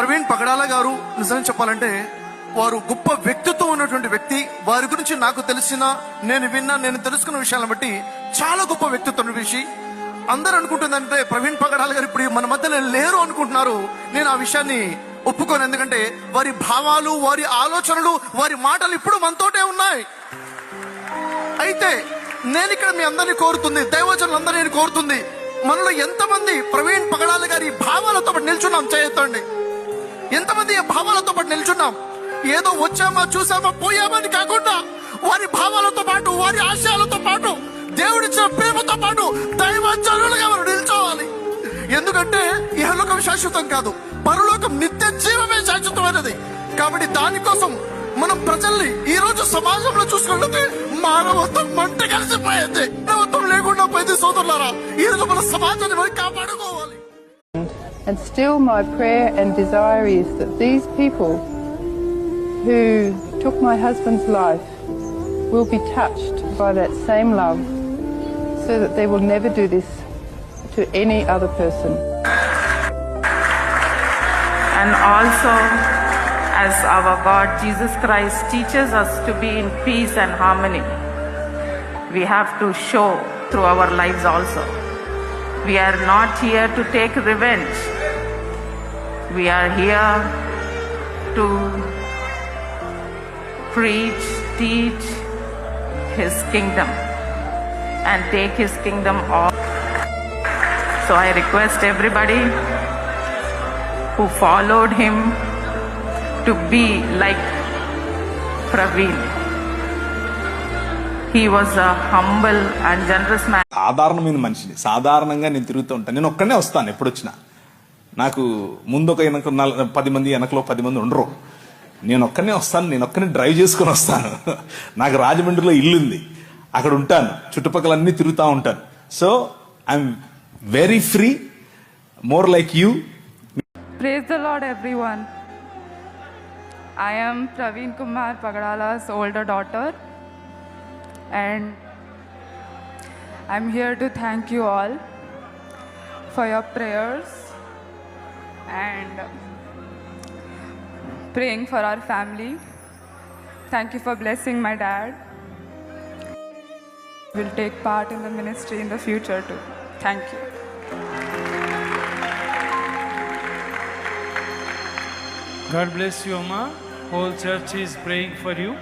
ప్రవీణ్ పగడాల గారు నిజం చెప్పాలంటే వారు గొప్ప వ్యక్తిత్వం ఉన్నటువంటి వ్యక్తి. వారి గురించి నాకు తెలిసిన నేను విన్నా నేను తెలుసుకున్న విషయాలను బట్టి చాలా గొప్ప వ్యక్తిత్వం విషయం అందరూ అనుకుంటుందంటే ప్రవీణ్ పగడాల గారు ఇప్పుడు మన మధ్యలో లేరు అనుకుంటున్నారు. నేను ఆ విషయాన్ని ఒప్పుకోను. ఎందుకంటే వారి భావాలు వారి ఆలోచనలు వారి మాటలు ఇప్పుడు మనతోటే ఉన్నాయి. అయితే నేను ఇక్కడ మీ అందరినీ కోరుతుంది దైవజనులందరూ నేను కోరుతుంది. మనలో ఎంతమంది ప్రవీణ్ పగడాల గారి భావాలతో నిల్చున్నాం చేయొద్దండి ఎంతమంది భావాలతో పాటు నిల్చున్నాం? ఏదో వచ్చామా చూసామా పోయామని కాకుండా వారి భావాలతో పాటు వారి ఆశయాలతో పాటు దేవుడిచ్చిన ప్రేమతో పాటు దైవజనులుగా మనం నిల్చోవాలి. ఎందుకంటే ఇహలోకం శాశ్వతం కాదు పరలోకం నిత్య జీవమే శాశ్వతమైనది. కాబట్టి దానికోసం మనం ప్రజల్ని ఈ రోజు సమాజంలో చూసుకుంటే మానవత్వం మంట కలిసిపోయింది. మానవత్వం లేకుండా పోయింది సోదరులారా ఈ రోజు మన సమాజాన్ని మనం కాపాడుకోవాలి. And still, my prayer and desire is that these people who took my husband's life will be touched by that same love so that they will never do this to any other person. and also as our God Jesus Christ teaches us to be in peace and harmony. We have to show through our lives also. We are not here to take revenge. We are here to preach, teach His kingdom and take His kingdom all. So I request everybody who followed him to be like Praveen. He was a humble and generous man. సాధారణమైన మనిషిని. సాధారణంగా నేను తిరుగుతూ ఉంటాను. నేను ఒక్కనే వస్తాను ఎప్పుడు వచ్చినా నాకు ముందు ఒక వెనక నల- పది మంది వెనకలో పది మంది ఉండరు. నేను ఒక్కనే వస్తాను. నేను ఒక్కనే డ్రైవ్ చేసుకొని వస్తాను. నాకు రాజమండ్రిలో ఇల్లు ఉంది అక్కడ ఉంటాను. చుట్టుపక్కల అన్ని తిరుగుతూ ఉంటాను. So I'm very free more like you Praise the Lord, everyone. I am Praveen Kumar Pagadala's older daughter, and I'm here to thank you all for your prayers and praying for our family. Thank you for blessing my dad. We'll take part in the ministry in the future too. Thank you. God bless you, Amma. Whole church is praying for you.